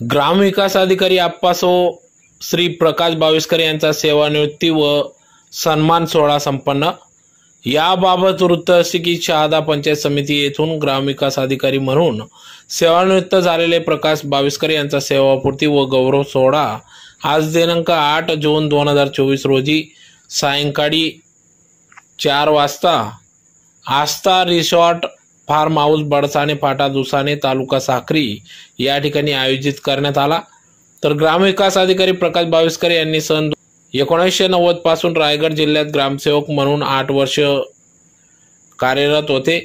ग्रामविकास अधिकारी आप्पासो श्री प्रकाश बाविस्कर यांचा सेवानिवृत्ती व सन्मान सोहळा संपन्न. याबाबत वृत्त असे की शहादा पंचायत समिती येथून ग्रामविकास अधिकारी म्हणून सेवानिवृत्त झालेले प्रकाश बाविस्कर यांचा सेवापूर्ती व गौरव सोहळा आज दिनांक आठ जून दोन हजार चोवीस रोजी सायंकाळी चार वाजता Aastha resort farm house Badsane फाटा दुसाने तालुका साखरी या ठिकाणी आयोजित करण्यात आला. तर ग्रामविकास अधिकारी प्रकाश बाविस्कर यांनी सन एकोणीसशे नव्वदपासून रायगड जिल्ह्यात ग्रामसेवक म्हणून आठ वर्ष कार्यरत होते.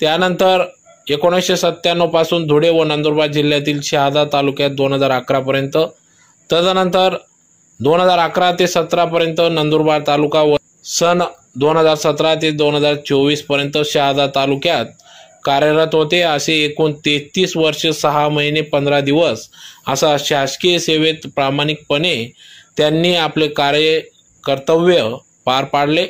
त्यानंतर एकोणीसशे सत्त्याण्णवपासून धुळे व नंदुरबार जिल्ह्यातील शहादा तालुक्यात दोन हजार अकरापर्यंत तदनंतर दोन हजार अकरा ते सतरापर्यंत नंदुरबार तालुका व सन दोन हजार सतरा ते दोन हजार चोवीसपर्यंत शहादा तालुक्यात कार्यरत होते. असे एकूण तेहतीस वर्ष सहा महिने पंधरा दिवस असा शासकीय सेवेत प्रामाणिकपणे त्यांनी आपले कार्य कर्तव्य पार पाडले.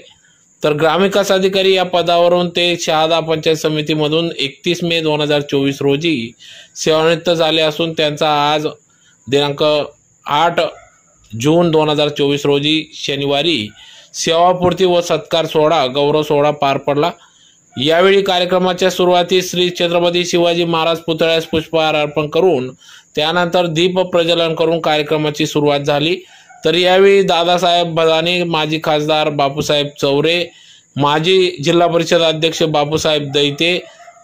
तर ग्रामविकास अधिकारी या पदावरून ते शहादा पंचायत समितीमधून एकतीस मे दोन हजार चोवीस रोजी सेवानिवृत्त झाले असून त्यांचा आज दिनांक आठ जून दोन हजार चोवीस रोजी शनिवारी सेवापूर्ती व सत्कार सोहळा गौरव सोहळा पार पडला. यावेळी कार्यक्रमाच्या सुरुवातीस श्री छत्रपती शिवाजी महाराज पुतळ्यास पुष्पहार अर्पण करून त्यानंतर दीप प्रज्वलन करून कार्यक्रमाची सुरुवात झाली. तर यावेळी दादासाहेब भदाने माजी खासदार बापूसाहेब चौरे माजी जिल्हा परिषद अध्यक्ष बापूसाहेब दैते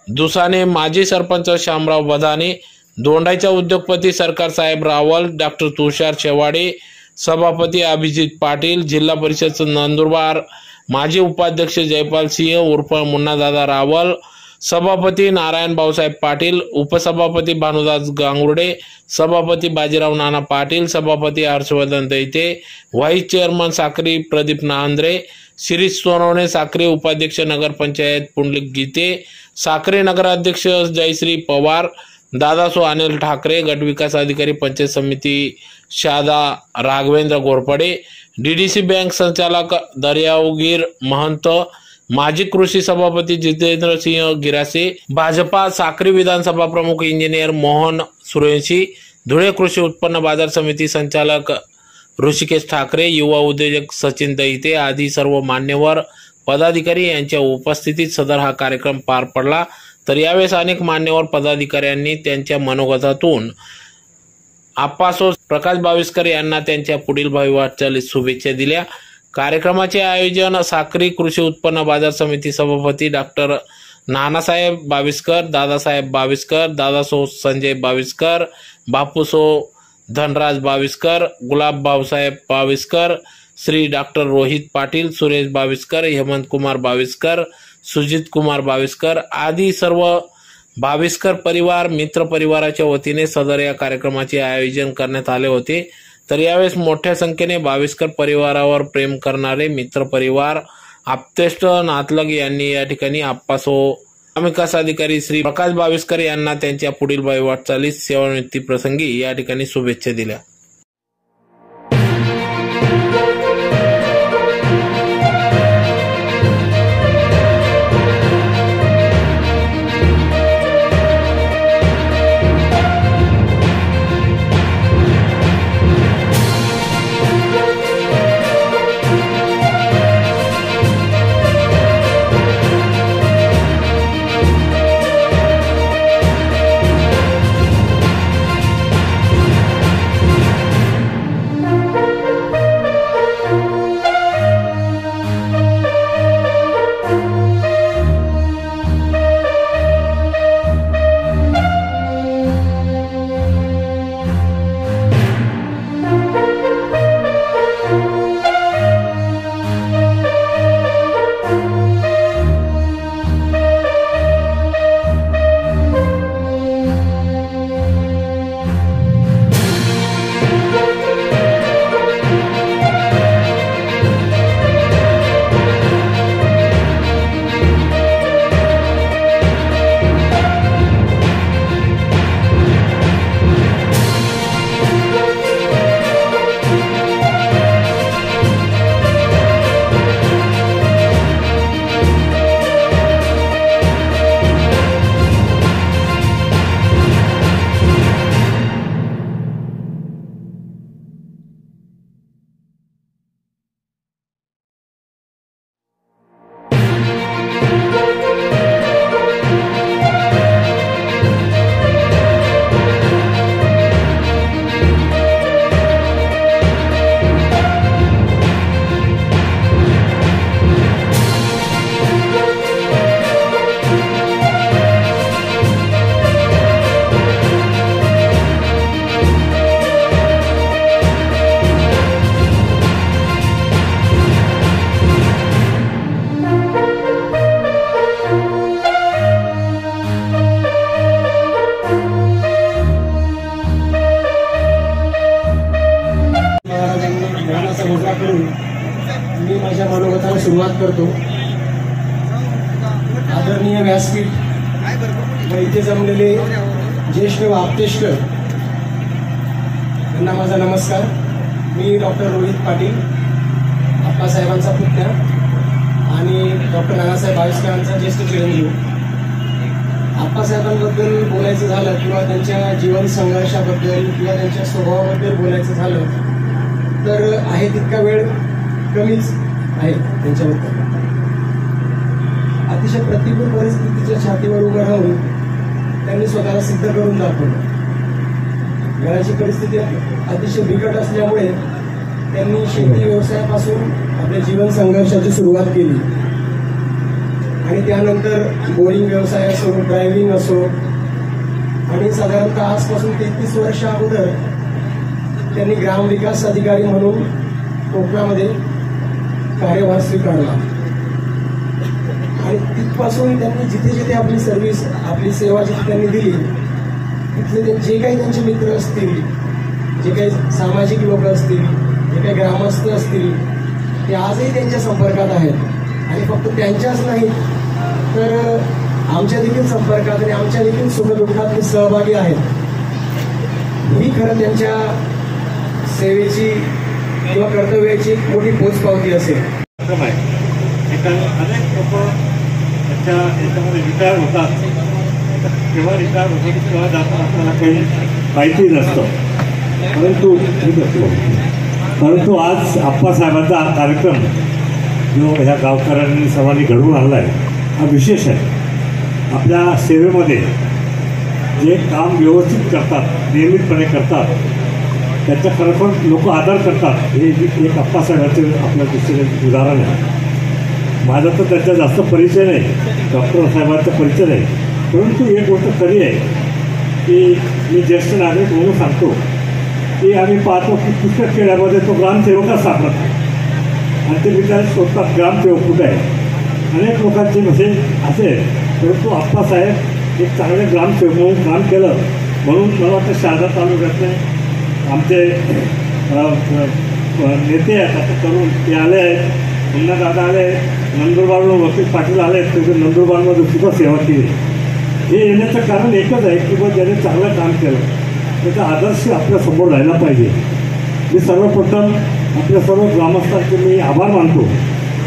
दुसाने माजी सरपंच शामराव बधाने दोंडाच्या उद्योगपती सरकार साहेब रावल डॉक्टर तुषार शेवाडे सभापती अभिजित पाटील जिल्हा परिषद नंदुरबार माजी उपाध्यक्ष जयपाल सिंह उर्फ मुन्नादादा रावल सभापती नारायण भाऊसाहेब पाटील उपसभापती भानुदास गांगुर्डे सभापती बाजीराव नाना पाटील सभापती हर्षवर्धन दैते व्हाईस चेअरमन साक्री प्रदीप नांद्रे शिरीष सोनवणे साक्री उपाध्यक्ष नगरपंचायत पुंडलिक गीते साक्रे नगराध्यक्ष जयश्री पवार दादासो अनिल ठाकरे गटविकास अधिकारी पंचायत समिती शादा राघवेंद्र घोरपडे डीडीसी बँक संचालक दर्यावगीर महंत माजी कृषी सभापती जितेंद्र सिंह गिरासे भाजपा साक्री विधानसभा प्रमुख इंजिनियर मोहन सुरेशी धुळे कृषी उत्पन्न बाजार समिती संचालक ऋषिकेश ठाकरे युवा उद्योजक सचिन दहिते आदी सर्व मान्यवर पदाधिकारी यांच्या उपस्थितीत सदर हा कार्यक्रम पार पडला. तर यावेळेस अनेक मान्यवर पदाधिकाऱ्यांनी त्यांच्या मनोगतातून आप्पासो प्रकाश बाविस्कर यांना त्यांच्या पुढील भावी वाटचालीत शुभेच्छा दिल्या. कार्यक्रमाचे आयोजन साक्री कृषी उत्पन्न बाजार समिती सभापती डॉक्टर नानासाहेब बाविस्कर दादासाहेब बाविस्कर दादासो संजय बाविस्कर बापूसो धनराज बाविस्कर गुलाब बाबासाहेब बाविस्कर श्री डॉक्टर रोहित पाटील सुरेश बाविस्कर हेमंत कुमार बाविस्कर सुजित कुमार बाविस्कर आदी सर्व बाविस्कर परिवार मित्र परिवाराच्या वतीने सदर या कार्यक्रमाचे आयोजन करण्यात आले होते. तर यावेळेस मोठ्या संख्येने बाविस्कर परिवारावर प्रेम करणारे मित्र परिवार आप्तेष्ट नातलग यांनी या ठिकाणी आप्पासो विकास अधिकारी श्री प्रकाश बाविस्कर यांना त्यांच्या पुढील वाटचालीस सेवानिवृत्ती प्रसंगी या ठिकाणी शुभेच्छा दिल्या. करतो. आदरणीय व्यासपीठ व इथे जमलेले ज्येष्ठ व आप्तेष्ट. यांना माझा नमस्कार. मी डॉक्टर रोहित पाटील आप्पासाहेबांचा पुतण्या आणि डॉक्टर नानासाहेब आविष्करांचा ज्येष्ठ चिरंजीव. आप्पासाहेबांबद्दल बोलायचं झालं किंवा त्यांच्या जीवन संघर्षाबद्दल किंवा त्यांच्या स्वभावाबद्दल बोलायचं झालं तर आहे तितका वेळ कमीच आहे त्यांच्याबद्दल. अतिशय प्रतिकूल परिस्थितीच्या छातीवर उभं राहून त्यांनी स्वतःला सिद्ध करून दाखवलं. घराची परिस्थिती अतिशय बिकट असल्यामुळे त्यांनी शेती व्यवसायापासून आपल्या जीवन संघर्षाची सुरुवात केली. आणि त्यानंतर बोरिंग व्यवसाय असो ड्रायव्हिंग असो आणि साधारणतः आजपासून तेहतीस वर्ष अगोदर त्यांनी ग्रामविकास अधिकारी म्हणून कोकणामध्ये कार्यभार स्वीकारला. म्हणजे आणि तिथपासून त्यांनी जिथे जिथे आपली सर्व्हिस आपली सेवा जिथे त्यांनी दिली तिथले जे काही त्यांचे मित्र असतील जे काही सामाजिक लोक असतील जे काही ग्रामस्थ असतील ते आजही त्यांच्या संपर्कात आहेत. आणि फक्त त्यांच्याच नाही तर आमच्या देखील संपर्कात आणि आमच्या देखील सुखदुःखात ते सहभागी आहेत. ही खरं त्यांच्या सेवेची किंवा कर्तव्याची एक मोठी पोचपावती असेल. एका अनेक लोक त्याच्या याच्यामध्ये रिटायर होतात. केव्हा रिटायर होतात तेव्हा जातात आपल्याला काही माहिती नसतं. परंतु परंतु आज आप्पासाहेबांचा हा कार्यक्रम जो ह्या गावकऱ्यांनी सर्वांनी घडवून आणला आहे हा विशेष आहे. आपल्या सेवेमध्ये जे काम व्यवस्थित करतात नियमितपणे करतात त्याचा खरोखर लोक आदर करतात हे एक अप्पासाहेबांचे आपल्या दृष्टीने उदाहरण आहे. माझा तर त्यांचा जास्त परिचय नाही. डॉक्टर साहेबांचा परिचय नाही. परंतु एक गोष्ट खरी आहे की मी ज्येष्ठ नागरिक म्हणून सांगतो की आम्ही पाहतो की पुस्तक खेड्यामध्ये तो ग्रामसेवकच सापडत आणि ते विचार स्वतः ग्रामसेवक कुठे आहे? अनेक लोकांचे म्हणजे असे परंतु आप्पासाहेब एक चांगले ग्रामसेवक म्हणून काम केलं म्हणून मला वाटतं शहादा तालुक्यातले आमचे नेते आहेत आता तरुण ते आले आहेत पुन्हा दादा आले नंदुरबारला वकील पाटील आले आहेत त्याच्या नंदुरबारमध्ये सुद्धा सेवा केली. हे येण्याचं कारण एकच आहे की बा ज्याने चांगलं काम केलं त्याचा आदर्श आपल्यासमोर राहिला पाहिजे. मी सर्वप्रथम आपल्या सर्व ग्रामस्थांचे मी आभार मानतो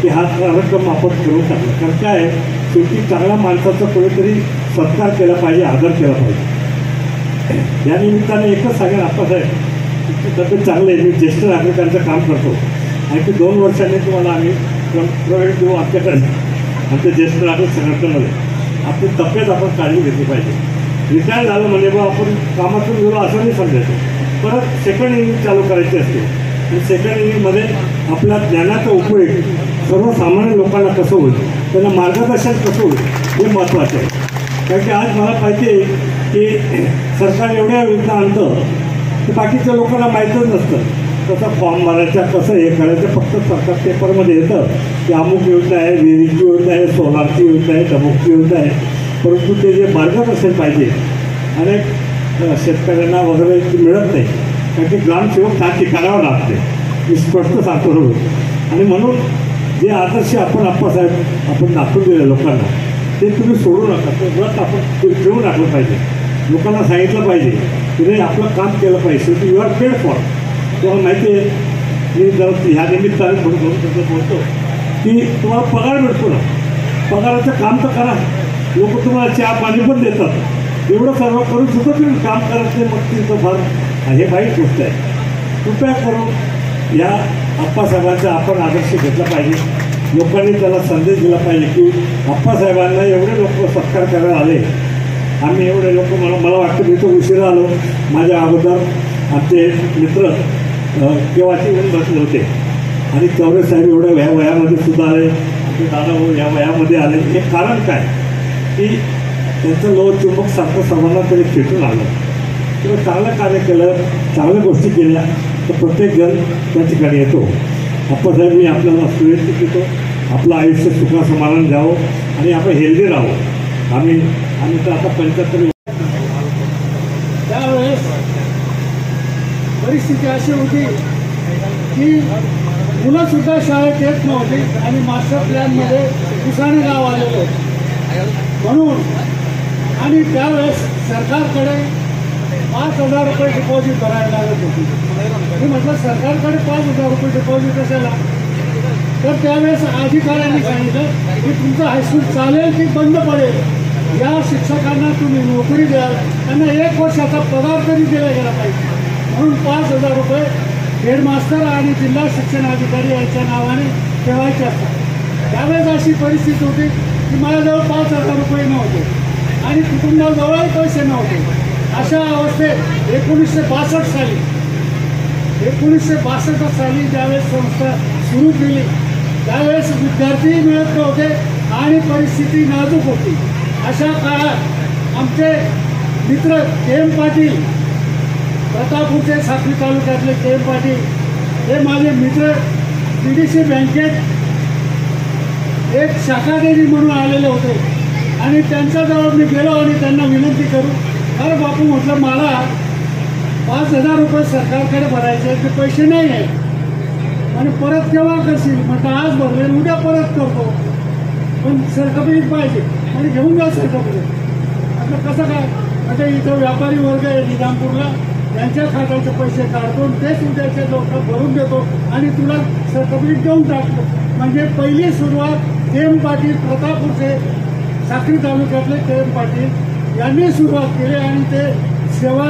की हा कार्यक्रम आपण करून टाकला. कारण काय आहे, शेवटी चांगल्या माणसाचा कोणीतरी सत्कार केला पाहिजे आदर केला पाहिजे. या निमित्ताने एकच सांगेन आप्पासाहेब तुमची तब्येत चांगलं आहे मी ज्येष्ठ नागरिकांचं काम करतो. आणि ते दोन वर्षांनी तुम्हाला आम्ही प्रोव्हाइड किंवा आमच्याकडे आमच्या ज्येष्ठ नागरिक संघटनेमध्ये. आपली तब्येत आपण काळजी घेतली पाहिजे. रिटायर झालं म्हणजे बा आपण कामातून गेलो असं नाही समजायचं. परत सेकंड इनिंग चालू करायची असते. आणि सेकंड इनिंगमध्ये आपल्या ज्ञानाचा उपयोग सर्वसामान्य लोकांना कसं होईल? त्यांना मार्गदर्शन कसं होईल? हे महत्त्वाचं आहे. कारण की आज मला पाहिजे की सरकार एवढ्या योजना आणतं की बाकीच्या लोकांना माहीतच नसतं. कसं फॉर्म भरायचा कसं हे करायचं फक्त सरकार पेपरमध्ये येतं की अमुक योजना आहे विहिरीची योजना आहे सोलारची योजना आहे धमुकची योजना आहे. परंतु ते जे मार्गदर्शन पाहिजे अनेक शेतकऱ्यांना वगैरे ते मिळत नाही कारण की ग्रामसेवक त्या ठिकाणावर लागते मी स्पष्ट सांगतो आणि म्हणून जे आदर्श आपण आप्पासाहेब आपण दाखवून दिले लोकांना ते तुम्ही सोडू नका. ते व्रत आपण ते ठेवून टाकलं पाहिजे. लोकांना सांगितलं पाहिजे की नाही आपलं काम केलं पाहिजे. शेवटी यू आर पेड फॉर तुम्हाला माहिती आहे मी जर ह्या निमित्ताने थोडं थोडं त्याचं बोलतो की तुम्हाला पगार मिळतो ना. पगाराचं काम तर करा. लोक तुम्हाला चहा पाणी पण देतात. एवढं सर्व करून सुद्धा तुम्ही काम करत नाही मग तिचं फार हे वाईट गोष्ट आहे. कृपया करून या आप्पासाहेबांचा आपण आदर्श घेतला पाहिजे. लोकांनी त्याला संदेश दिला पाहिजे की आप्पासाहेबांना एवढे लोक सत्कार करायला आले. आम्ही एवढे लोक मला मला वाटतं मी तो उशिरा आलो. माझ्या अगोदर आमचे मित्र केव्हाचे येऊन बसले होते. आणि चौरे साहेब एवढ्या वया वयामध्ये सुद्धा आले. आमचे दादा भाऊ या वयामध्ये आले. हे कारण काय? की त्यांचं लोह चुंबक सारखं सर्वांना तरी खेटून आलं. किंवा चांगलं कार्य केलं चांगल्या गोष्टी केल्या तर प्रत्येक जण त्या ठिकाणी येतो. आप्पासाहेब मी आपल्याला शुभेच्छा देतो. आपलं आयुष्य सुखासमाधान द्यावं आणि आपण हेल्दी राहावं. आम्ही आम्ही तर आता पंच्याहत्तर त्यावेळेस परिस्थिती अशी होती की मुलंसुद्धा शाळेत येत नव्हती आणि मास्टर प्लॅनमध्ये कुसाणे गाव आलेलं होतं. म्हणून आणि त्यावेळेस सरकारकडे पाच हजार रुपये डिपॉझिट भरायला लागत होती. मी म्हटलं सरकारकडे पाच हजार रुपये डिपॉझिट असायला तर त्यावेळेस अधिकाऱ्यांनी सांगितलं की तुमचं हायस्कूल चालेल की बंद पडेल. या शिक्षकांना तुम्ही नोकरी द्याल त्यांना एक वर्षाचा पगार तरी दिला गेला पाहिजे. म्हणून पाच हजार रुपये हेडमास्टर आणि जिल्हा शिक्षण अधिकारी यांच्या नावाने ठेवायचे असतात. त्यावेळेस अशी परिस्थिती होती की माझ्याजवळ पाच हजार रुपये नव्हते आणि कुटुंबाजवळही पैसे नव्हते. अशा अवस्थेत एकोणीसशे बासष्ट साली एकोणीसशे बासष्ट साली ज्यावेळेस संस्था सुरू केली त्यावेळेस विद्यार्थी मिळत नव्हते आणि परिस्थिती नाजूक होती. अशा काळात आमचे मित्र के एम पाटील प्रतापपूरचे साखरी तालुक्यातले के एम पाटील हे माझे मित्र डी डी सी बँकेत एक शाखादेवी म्हणून आलेले होते. आणि त्यांच्याजवळ मी गेलो आणि त्यांना विनंती करू अरे बापू म्हटलं मला पाच हजार रुपये सरकारकडे भरायचे ते पैसे नाही आहे आणि परत केव्हा करशील? म्हटलं आज भरले उद्या परत करतो. पण सरकपलीत पाहिजे. आणि घेऊन जा सरकपलीत आता कसं काय? आता इथं व्यापारी वर्ग आहे निजामपूरला. त्यांच्या खात्याचे पैसे काढतो तेच उद्याचे लोक भरून देतो आणि तुला सर्टिफिकेट देऊन टाकतो. म्हणजे पहिली सुरुवात के एम पाटील प्रतापूरचे साखरी तालुक्यातले के एम पाटील यांनी सुरुवात केली आणि ते सेवा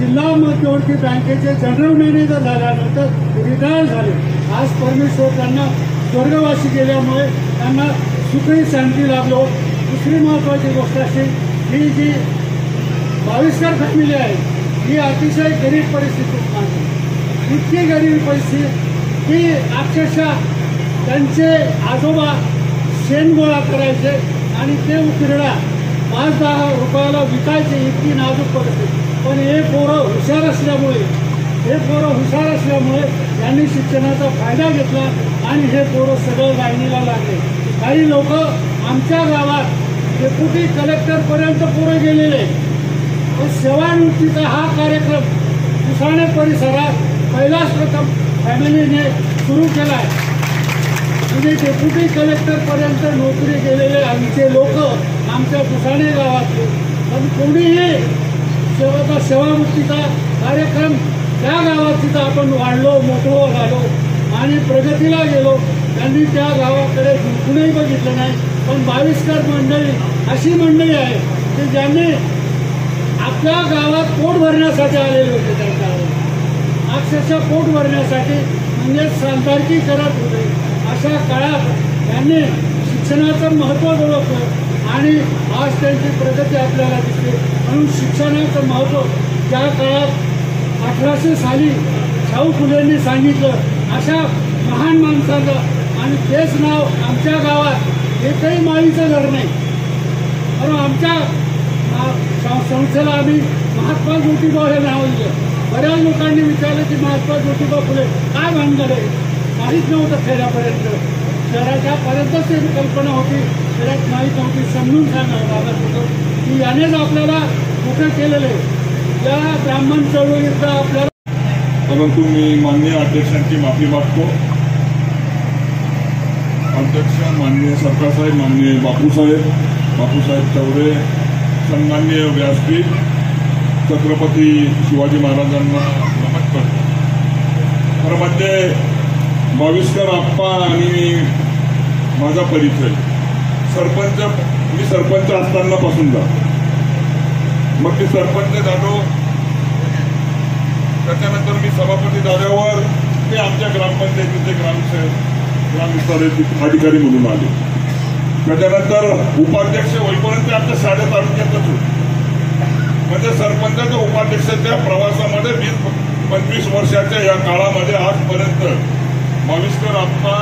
जिल्हा मध्यवर्ती बँकेचे जनरल मॅनेजर झाल्यानंतर रिटायर झाले. आज परमेश्वर त्यांना स्वर्गवासी गेल्यामुळे त्यांना सुखी शांती लाभलो. दुसरी महत्त्वाची गोष्ट अशी ही जी बाविस्कर फॅमिली आहे ही अतिशय गरीब परिस्थितीत मानली इतकी गरीब परिस्थिती की अक्षरशः त्यांचे आजोबा शेण गोळा करायचे आणि ते उकिरडा पाच दहा रुपयाला विकायचे इतकी नाजूक परिस्थिती. पण हे पोरं हुशार असल्यामुळे हे पोरं हुशार असल्यामुळे यांनी शिक्षणाचा फायदा घेतला आणि हे पोरं सगळं लाईनीला लागले. काही लोक आमच्या गावात डेप्युटी कलेक्टरपर्यंत पोरं गेलेले. आहेत सेवानिवृत्तीचा हा कार्यक्रम कुसाणे परिसरात पहिलाच प्रथम फॅमिलीने सुरू केला आहे. म्हणजे डेप्युटी कलेक्टरपर्यंत नोकरी केलेले आमचे लोक आमच्या पुसाणे गावातले. पण कोणीही सेवाचा सेवामुक्तीचा कार्यक्रम त्या गावात तिथं आपण वाढलो मोकळो झालो आणि प्रगतीला गेलो त्यांनी त्या गावाकडे कुणीही बघितलं नाही. पण बावीसकर मंडळी अशी मंडळी आहे की ज्यांनी आपल्या गावात पोट भरण्यासाठी आलेले होते त्या गावात. अक्षरशः पोट भरण्यासाठी म्हणजे सांतारकी करत होते. अशा काळात त्यांनी शिक्षणाचं महत्त्व ओळखलं आणि आज त्यांची प्रगती आपल्याला दिसते. म्हणून शिक्षणाचं महत्त्व त्या काळात अठराशे साली शाहू फुलेंनी सांगितलं अशा महान माणसाचं आणि तेच नाव आमच्या गावात एकही माळीचं घर नाही. कारण आमच्या संस्थेला आम्ही महात्मा ज्योतिबा हे नाव दिलं. बऱ्याच लोकांनी विचारलं की महात्मा ज्योतिबा फुले काय भानगड आहे? काहीच नव्हतं खेड्यापर्यंत शहराच्या पर्यंतच त्याची कल्पना होती. खेड्यात माहीत नव्हती. समजून सांगावं लागत होतं की यानेच आपल्याला कुठे केलेलं आहे. या ब्राह्मण चळवळीचा आपल्याला परंतु मी माननीय अध्यक्षांची माफी मागतो. अध्यक्ष माननीय सरकारसाहेब माननीय बापूसाहेब बापूसाहेब चौरे सन्मान्य व्यासपीठ छत्रपती शिवाजी महाराजांना नमन करतो खरं म्हणजे बाविस्कर आप्पा आणि माझा परिचय. सरपंच मी सरपंच असतानापासून जा मग मी सरपंच झालो त्याच्यानंतर मी सभापती झाल्यावर ते आमच्या ग्रामपंचायतीचे ग्रामसेवक ग्रामविस्ताराचे अधिकारी म्हणून आले. त्याच्यानंतर उपाध्यक्ष होईपर्यंत आमच्या साडे तालुक्यातच होते. म्हणजे सरपंचाच्या उपाध्यक्षाच्या प्रवासामध्ये वीस पंचवीस वर्षाच्या या काळामध्ये आजपर्यंत बाविस्कर आत्मा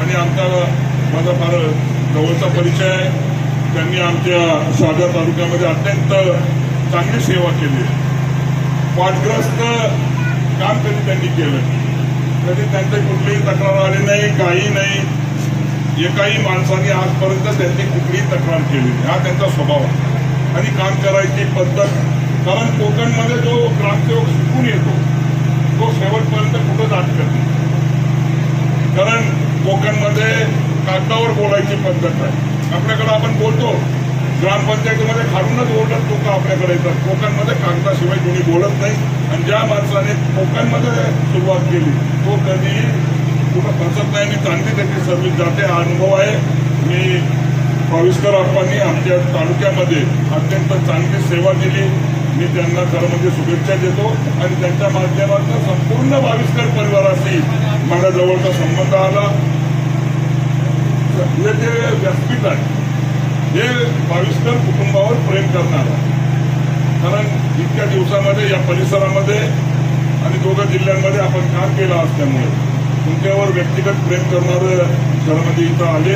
आणि आमचा माझा फार जवळचा परिचय आहे. त्यांनी आमच्या साध्या तालुक्यामध्ये अत्यंत चांगली सेवा केली आहे. वादग्रस्त काम कधी त्यांनी केलं. कधी त्यांची कुठलीही तक्रार आली नाही काही नाही. एकाही माणसाने आजपर्यंत त्यांनी कुठलीही तक्रार केली नाही. हा त्यांचा स्वभाव आहे. आणि काम करायची पद्धत कारण कोकणमध्ये जो ग्रामसेवक शिकून येतो तो शेवटपर्यंत कुठं जात करतो कारण कोकणमध्ये कागदावर बोलायची पद्धत आहे. आपल्याकडे आपण बोलतो ग्रामपंचायतीमध्ये खालूनच ओरडत लोक आपल्याकडे येतात. कोकणमध्ये कागदाशिवाय कोणी बोलत नाही. आणि ज्या माणसाने कोकणमध्ये सुरुवात केली तो कधी कुठं फसत नाही आणि चांगली त्याची सर्व्हिस जाते. हा अनुभव आहे. मी भाविस्कर आप्पांनी आमच्या तालुक्यामध्ये अत्यंत चांगली सेवा दिली. मी त्यांना खरं म्हणजे शुभेच्छा देतो आणि त्यांच्या माध्यमातून संपूर्ण भाविस्कर परिवाराशी माझ्या जवळचा संबंध आला. हे जे व्यासपीठ आहे हे भाविस्कर कुटुंबावर प्रेम करणार आहे. कारण इतक्या दिवसामध्ये या परिसरामध्ये आणि दोघं जिल्ह्यांमध्ये आपण काम केलं असल्यामुळे तुमच्यावर व्यक्तिगत प्रेम करणारं घरामध्ये इथं आले.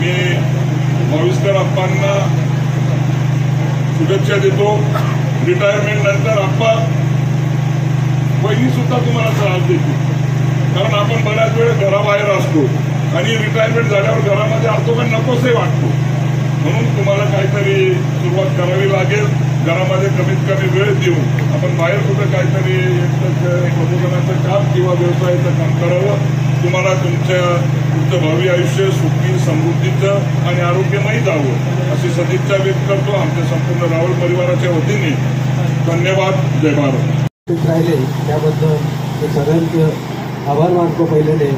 मी भाविस्कर आप्पांना शुभेच्छा देतो. रिटायरमेंट नंतर आप्पा वहिनी सुद्धा तुम्हाला त्रास देते कारण आपण बऱ्याच वेळ घराबाहेर असतो आणि रिटायरमेंट झाल्यावर घरामध्ये असतो पण नकोसे वाटतो. म्हणून तुम्हाला काहीतरी सुरुवात करावी लागेल. घरामध्ये कमीत कमी वेळ देऊन आपण बाहेर कुठं काहीतरी एक प्रबोधनाचं काम किंवा व्यवसायाचं काम करावं. तुम्हाला तुमच्या तुमचं भावी आयुष्य सुखी समृद्धीचं आणि आरोग्यमय जावं अशी सदिच्छा व्यक्त करतो आमच्या संपूर्ण रावळ परिवाराच्या वतीने. धन्यवाद. जय भारत. राहिले. त्याबद्दल मी सगळ्यांचं आभार मानतो पहिल्याने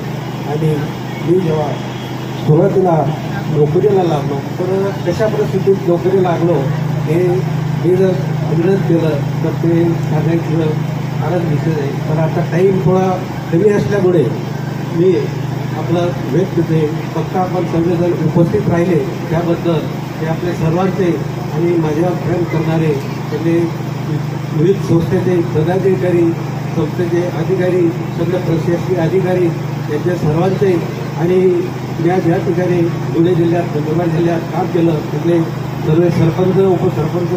आणि मी जेव्हा सुरुवातीला नोकरीला लागलो तर कशा परिस्थितीत नोकरी लागलो हे मी जर अभिनंद केलं तर ते सांगायचं फारच विषय आहे. पण आता टाईम थोडा कमी असल्यामुळे मी आपलं व्यक्त देते फक्त आपण सगळेजण उपस्थित राहिले त्याबद्दल ते आपले सर्वांचे आणि माझ्यावर प्रेम करणारे सगळे विविध संस्थेचे पदाधिकारी संस्थेचे अधिकारी सगळे प्रशासकीय अधिकारी यांच्या सर्वांचे आणि या ज्या ठिकाणी धुळे जिल्ह्यात नंदुरबार जिल्ह्यात काम केलं तिथले सर्व सरपंच उपसरपंच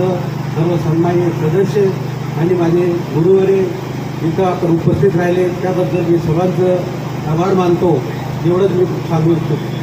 सर्व सन्मान्य सदस्य आणि माझे गुरुवरे इथं आपण उपस्थित राहिले. त्याबद्दल मी सर्वांचं आभार मानतो. एवढंच मी सांगू इच्छितो.